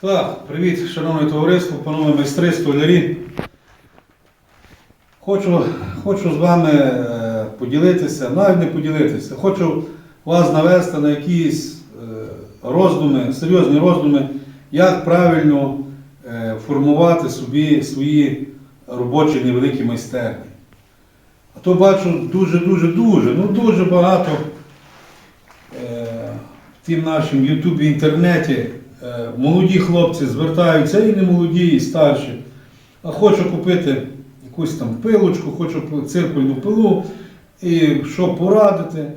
Так, привіт, шановне товариство, панове майстри, столярі. Хочу, хочу з вами е, поділитися, навіть не поділитися, хочу вас навести на якісь е, роздуми, серйозні роздуми, як правильно е, формувати собі свої робочі невеликі майстерні. А то бачу дуже-дуже-дуже, ну дуже багато в тім нашому Ютубі інтернеті молоді хлопці звертаються і не молоді, і старші. А хочу купити якусь там пилочку, хочу циркульну пилу, і що порадити.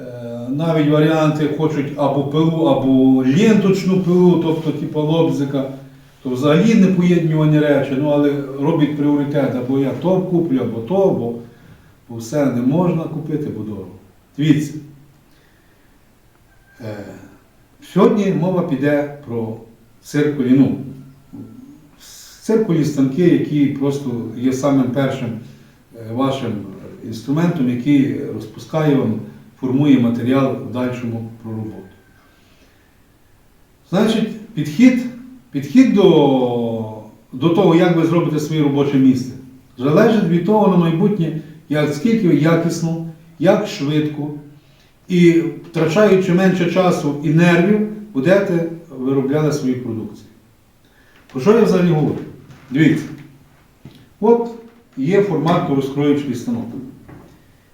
Е, Навіть варіанти хочуть або пилу, або ленточну пилу, тобто типу лобзика. То взагалі не поєднювані речі, ну але робить пріоритет, або я то куплю, або то, бо, все не можна купити, бо дорого. Дивіться. Сьогодні мова піде про циркулі, ну, циркульні станки, які просто є самим першим е, вашим інструментом, який розпускає вам, формує матеріал в дальшому про роботу. Значить, підхід, підхід до, до того, як ви зробите своє робоче місце, залежить від того на майбутнє, як скільки якісно, як швидко і втрачаючи менше часу і нервів, будете виробляти свою продукцію. Про що я взагалі говорю? Дивіться, от є форматно розкроючий станок,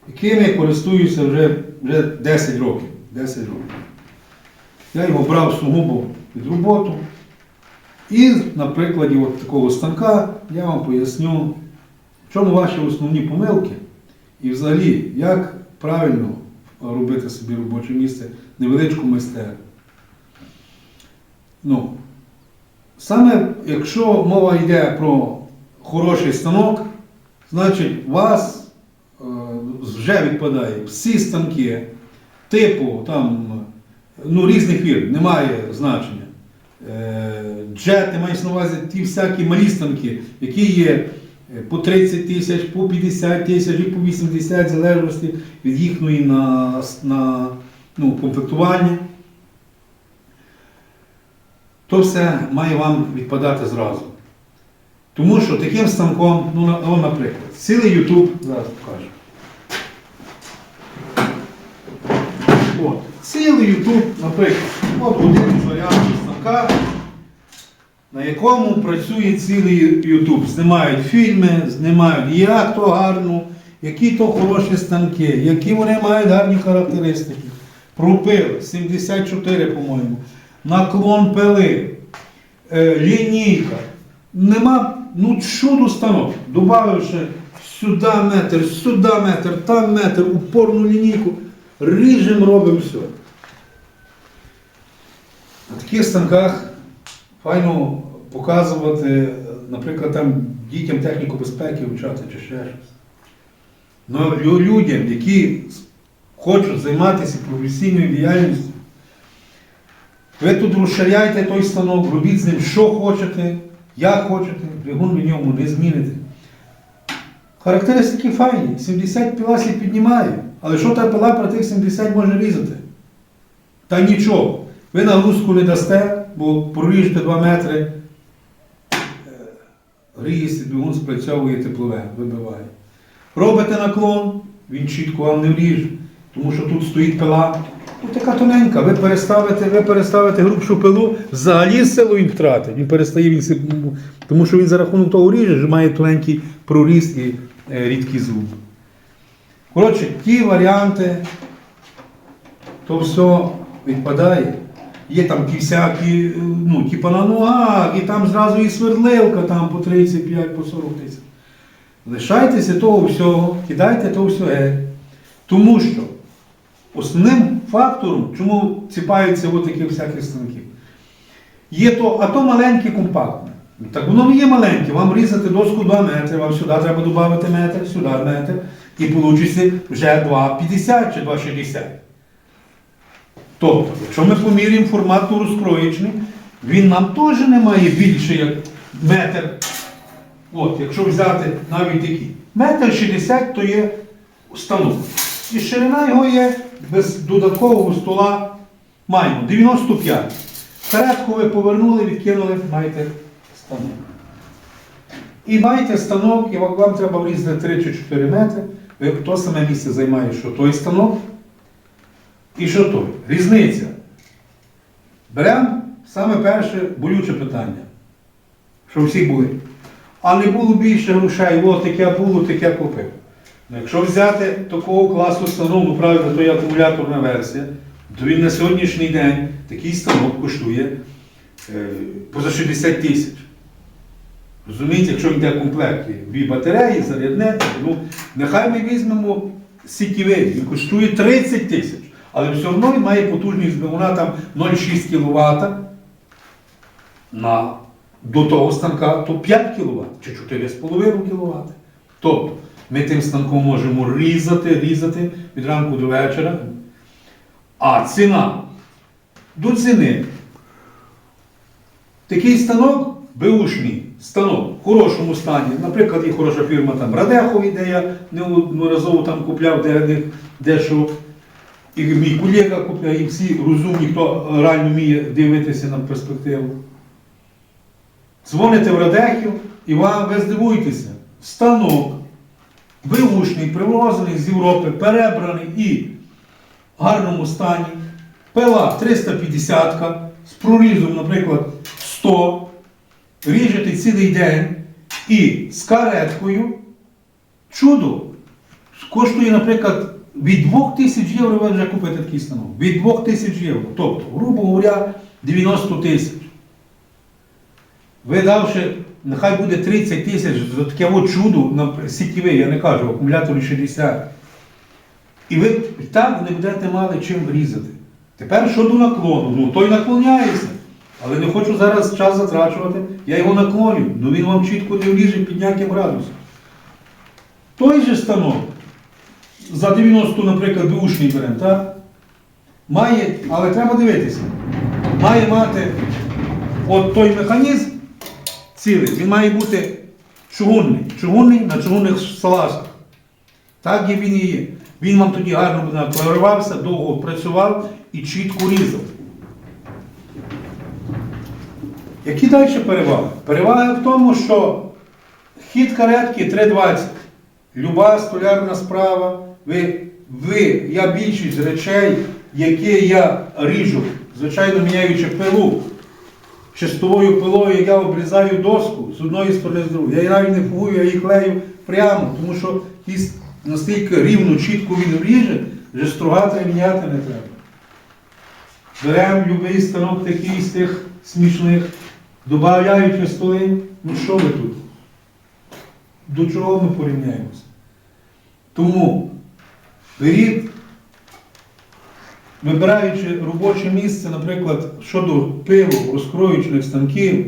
яким я користуюся вже, вже 10 років. 10 років. Я його брав сугубо під роботу. І на прикладі от такого станка я вам поясню, в чому ваші основні помилки і взагалі, як правильно робити собі робоче місце, невеличку майстерню. Ну, саме якщо мова йде про хороший станок, значить у вас е, вже відпадає всі станки типу там, ну, різних фірм, немає значення. Е, Джети, маєш на увазі ті всякі малі станки, які є е, по 30 тисяч, по 50 тисяч і по 80 в залежності від їхньої на, на ну, комплектування. То все має вам відпадати зразу. Тому що таким станком, ну, ну, наприклад, цілий YouTube, зараз покажу. От, цілий YouTube, наприклад, от один із варіантів станка, на якому працює цілий YouTube. Знімають фільми, знімають, як то гарно, які то хороші станки, які вони мають гарні характеристики. Пропил 74, по-моєму, наклон пили, е, лінійка. Нема, ну чудо станок. Добавивши сюди метр, сюди метр, там метр, упорну лінійку, ріжем робимо все. На таких станках файно показувати, наприклад, там дітям техніку безпеки вчати чи ще щось. Ну, лю- людям, які хочуть займатися професійною діяльністю, ви тут розширяйте той станок, робіть з ним що хочете, як хочете, двигун в ньому не зміните. Характеристики файні, 70 піласів піднімає, але що та пила про тих 70 може різати? Та нічого. Ви нагрузку не дасте, бо проріжете 2 метри, різ, двигун спрацьовує теплове, вибиває. Робите наклон, він чітко вам не вріже, тому що тут стоїть пила. Тут така тоненька, ви переставите, ви переставите грубшу пилу, взагалі силу він втратить. Він перестає, він, тому що він за рахунок того ріже, має тоненький проріст і е, рідкі зуби. Коротше, ті варіанти, то все відпадає. Є там ті всякі, е, ну, типа на ногах, і там зразу і свердливка там по 35, по 40 тисяч. Лишайтеся того всього, кидайте того всього. Тому що основним фактором, чому ціпаються от такі всякі станки, є то, а то маленьке компактне. Так воно не є маленьке, вам різати доску 2 метри, вам сюди треба додати метр, сюди метр, і вийде вже 2,50 чи 2,60. Тобто, якщо ми поміряємо формат розкроєчний, він нам теж не має більше як метр. От, якщо взяти навіть такі. Метр 60 то є станок. І ширина його є без додаткового стола маємо 95. Каретку ви повернули, відкинули, маєте станок. І маєте станок, і вам треба врізати 3 чи 4 метри. Ви то саме місце займає, що той станок і що той. Різниця. Беремо саме перше болюче питання, що всі були. А не було більше грошей, о, таке було, таке купив. Ну, якщо взяти такого класу станок, ну правильно, то є акумуляторна версія, то він на сьогоднішній день такий станок коштує е, поза 60 тисяч. Розумієте, якщо йде комплект, дві батареї, зарядне, ну нехай ми візьмемо сітєвий, він коштує 30 тисяч, але все одно він має потужність двигуна там 0,6 кВт на, до того станка, то 5 кВт чи 4,5 кВт. Тобто ми тим станком можемо різати, різати від ранку до вечора. А ціна до ціни. Такий станок, беушний станок в хорошому стані. Наприклад, є хороша фірма там Радехові, де я неодноразово там купляв, де дещо. І мій колега купляє, і всі розумні, хто реально вміє дивитися на перспективу. Дзвоните в Радехів і вам ви здивуєтеся. Станок, вилучний, привозений з Європи, перебраний і в гарному стані. Пила 350 з прорізом, наприклад, 100. Ріжете цілий день і з кареткою. Чудо! Коштує, наприклад, від 2000 євро ви вже купите такий станок. Від 2000 євро. Тобто, грубо говоря, 90 тисяч. Ви давши, нехай буде 30 тисяч за таке от чудо на сітєве, я не кажу, акумуляторі 60. І ви так не будете мали чим різати. Тепер щодо наклону, ну той наклоняється. Але не хочу зараз час затрачувати, я його наклоню, ну він вам чітко не вліже під ніяким градусом. Той же станок, за 90, наприклад, бушний беремо, так? Має, але треба дивитися, має мати от той механізм цілий, він має бути чугунний, чугунний на чугунних салазах. Так є він і є. Він вам тоді гарно накларувався, довго працював і чітко різав. Які далі переваги? Перевага в тому, що хід каретки 3,20. Люба столярна справа. Ви, ви, я більшість речей, які я ріжу, звичайно, міняючи пилу. Чистовою пилою я обрізаю доску з одної сторони з другої. Я навіть не фугую, я її клею прямо, тому що кість настільки рівно, чітко він ріже, що стругати і міняти не треба. Беремо будь-який станок такий з тих смішних, додаючи столи, ну що ви тут? До чого ми порівняємося? Тому беріть, вибираючи робоче місце, наприклад, щодо пилу, розкроючних станків,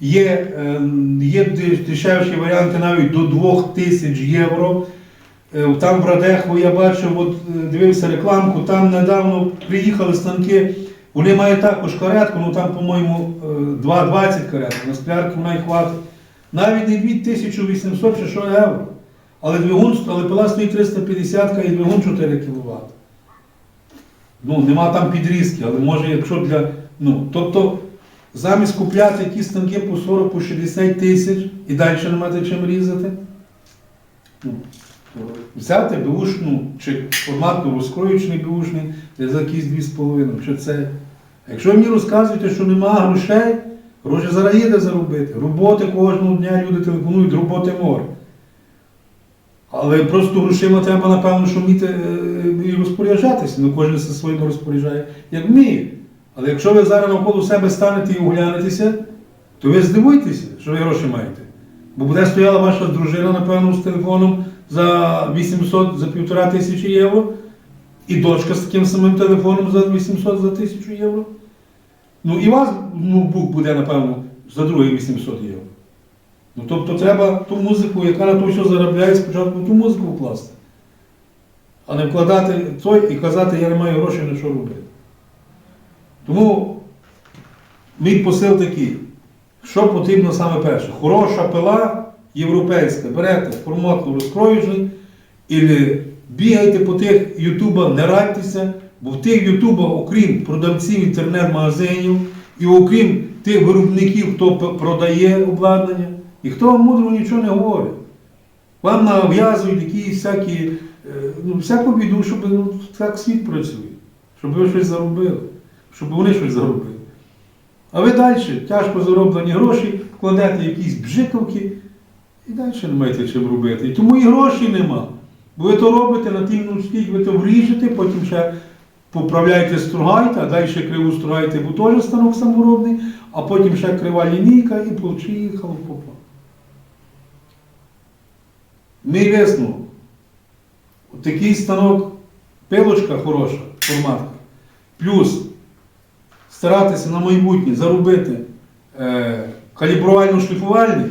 є, е, є дешевші варіанти навіть до 2000 євро. Е, Там в Радеху я бачив, от е, дивився рекламку, там недавно приїхали станки, вони мають також каретку, ну там, по-моєму, е, 2,20 кареток, на склярки вона хватить. Навіть не 2800 чи що євро. Але двигун, але пила стоїть 350 і двигун 4 кВт. Ну, нема там підрізки, але може, якщо для. Ну, тобто, замість купляти ті станки по 40 по 60 тисяч і далі не мати чим різати. Ну, взяти беушну чи форматно розкроючний беушний за якісь 2,5. Чи це. Якщо мені розказуєте, що нема грошей, гроші зараз їде заробити. Роботи кожного дня люди телефонують, роботи море. Але просто грошима треба, напевно, що вміти е, розпоряджатися. Ну, кожен зі своїм розпоряджає, як вміє. Але якщо ви зараз навколо себе станете і оглянетеся, то ви здивуєтеся, що ви гроші маєте. Бо буде стояла ваша дружина, напевно, з телефоном за 800, за півтора тисячі євро, і дочка з таким самим телефоном за 800 за тисячу євро. Ну і вас ноутбук буде, напевно, за другі 800 євро. Ну, тобто треба ту музику, яка на то все заробляє, спочатку ту музику вкласти. А не вкладати той і казати, я не маю грошей на що робити. Тому мій посил такий, що потрібно саме перше? Хороша пила європейська, берете форматно розкроючний і бігайте по тих ютубах, не радьтеся, бо в тих ютубах, окрім продавців інтернет-магазинів, І окрім тих виробників, хто продає обладнання, ніхто вам мудро нічого не говорить. Вам нав'язують якісь всякі, е, ну, всяку біду, щоб ну, так світ працює, щоб ви щось заробили, щоб вони щось заробили. А ви далі тяжко зароблені гроші, вкладете якісь бжиковки і далі не маєте чим робити. І тому і грошей нема. Бо ви то робите на ну скільки ви то вріжете, потім ще поправляєте, стругаєте, а далі криву стругаєте, бо теж станок саморобний, а потім ще крива лінійка і поїхало попа. От Такий станок, пилочка хороша, форматка. Плюс старатися на майбутнє заробити е, калібрувально-шліфувальний,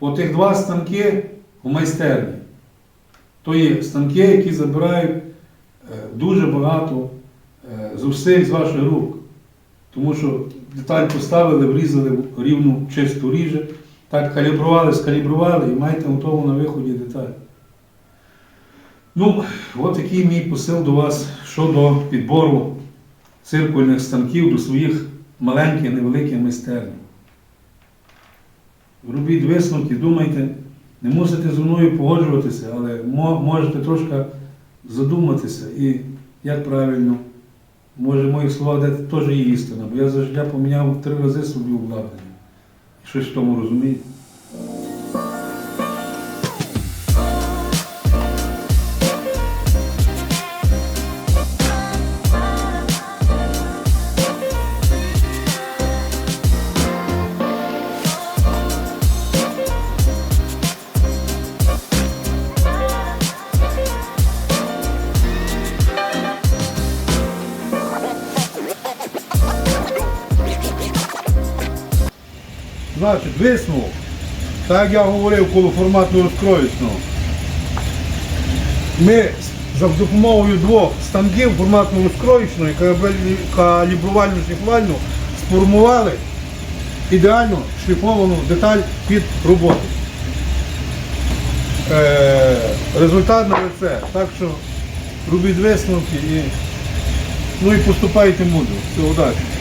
отих два станки в майстерні. То є станки, які забирають е, дуже багато е, зусиль з ваших рук. Тому що деталь поставили, врізали в рівну чисту ріже, так калібрували, скалібрували і маєте готову на виході деталь. Ну, от такий мій посил до вас щодо підбору циркульних станків до своїх маленьких, невеликих майстерень. Робіть висновки, думайте, не мусите зі мною погоджуватися, але можете трошки задуматися і як правильно, може мої слова теж є істина, бо я за життя поміняв три рази собі обладнання. Щось в тому розумієте. Значить, висновок. Так я говорив коло форматного розкроєчного. Ми за допомогою двох станків форматного розкроєчного і калібрувально шліфувальну сформували ідеально шліфовану деталь під роботу. Е, результат на лице. Так що робіть висновки і, ну і поступайте мудро. Все, удачі.